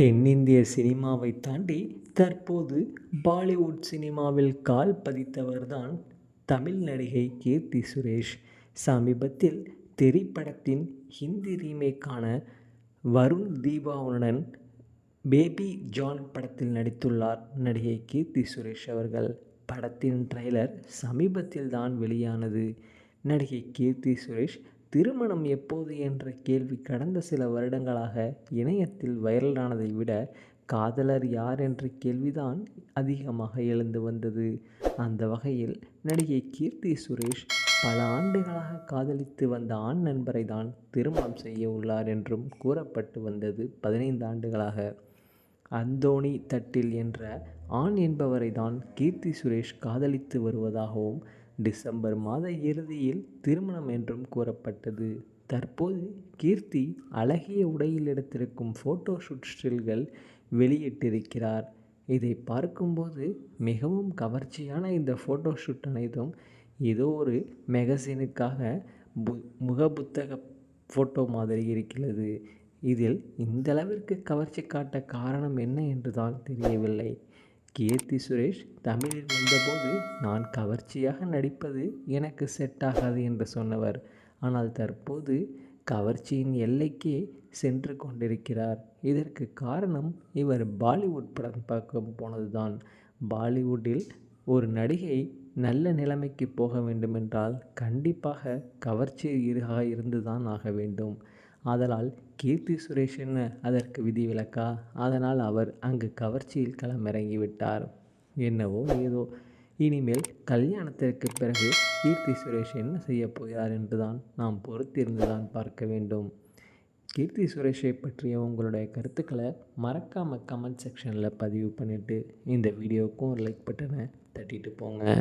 தென்னிந்திய சினிமாவை தாண்டி தற்போது பாலிவுட் சினிமாவில் கால் பதித்தவர்தான் தமிழ் நடிகை கீர்த்தி சுரேஷ். சமீபத்தில் தெறி படத்தின் ஹிந்தி ரீமேக்கான வருண் தீபாவுடன் பேபி ஜான் படத்தில் நடித்துள்ளார் நடிகை கீர்த்தி சுரேஷ் அவர்கள். படத்தின் ட்ரெய்லர் சமீபத்தில் தான் வெளியானது. நடிகை கீர்த்தி சுரேஷ் திருமணம் எப்போது என்ற கேள்வி கடந்த சில வருடங்களாக இணையத்தில் வைரலானதை விட காதலர் யார் என்ற கேள்விதான் அதிகமாக எழுந்து வந்தது. அந்த வகையில் நடிகை கீர்த்தி சுரேஷ் பல ஆண்டுகளாக காதலித்து வந்த ஆண் நண்பரை தான் திருமணம் செய்ய உள்ளார் என்றும் கூறப்பட்டு வந்தது பதினைந்து ஆண்டுகளாக. அந்தோணி தட்டில் என்ற ஆண் என்பவரை தான் கீர்த்தி சுரேஷ் காதலித்து வருவதாகவும் டிசம்பர் மாத இறுதியில் திருமணம் என்றும் கூறப்பட்டது. தற்போது கீர்த்தி அழகிய உடையில் எடுத்திருக்கும் ஃபோட்டோ ஷூட் ஸ்டில்கள் வெளியிட்டிருக்கிறார். இதை பார்க்கும்போது மிகவும் கவர்ச்சியான இந்த ஃபோட்டோ ஷூட் அனைத்தும் ஏதோ ஒரு மெகசினுக்காக பு முகப்புத்தக ஃபோட்டோ மாதிரி இருக்கிறது. இதில் இந்தளவிற்கு கவர்ச்சி காட்ட காரணம் என்ன என்று தான் தெரியவில்லை. கீர்த்தி சுரேஷ் தமிழில் வந்தபோது நான் கவர்ச்சியாக நடிப்பது எனக்கு செட் ஆகாது என்று சொன்னவர். ஆனால் தற்போது கவர்ச்சியின் எல்லைக்கே சென்று கொண்டிருக்கிறார். இதற்கு காரணம் இவர் பாலிவுட் படம் பார்க்க போனது தான் பாலிவுட்டில் ஒரு நடிகை நல்ல நிலைமைக்கு போக வேண்டுமென்றால் கண்டிப்பாக கவர்ச்சி இருந்து தான் ஆக வேண்டும். ஆதலால் கீர்த்தி சுரேஷ் என்ன அதற்கு விதிவிலக்கா அதனால் அவர் அங்கு கவர்ச்சியில் களமிறங்கி விட்டார். என்னவோ ஏதோ. இனிமேல் கல்யாணத்திற்கு பிறகு கீர்த்தி சுரேஷ் என்ன செய்ய போகிறார் என்று தான் நாம் பொறுத்திருந்துதான் பார்க்க வேண்டும். கீர்த்தி சுரேஷை பற்றிய உங்களுடைய கருத்துக்களை மறக்காமல் கமெண்ட் செக்ஷனில் பதிவு பண்ணிவிட்டு இந்த வீடியோவுக்கும் லைக் பட்டனை தட்டிட்டு போங்க.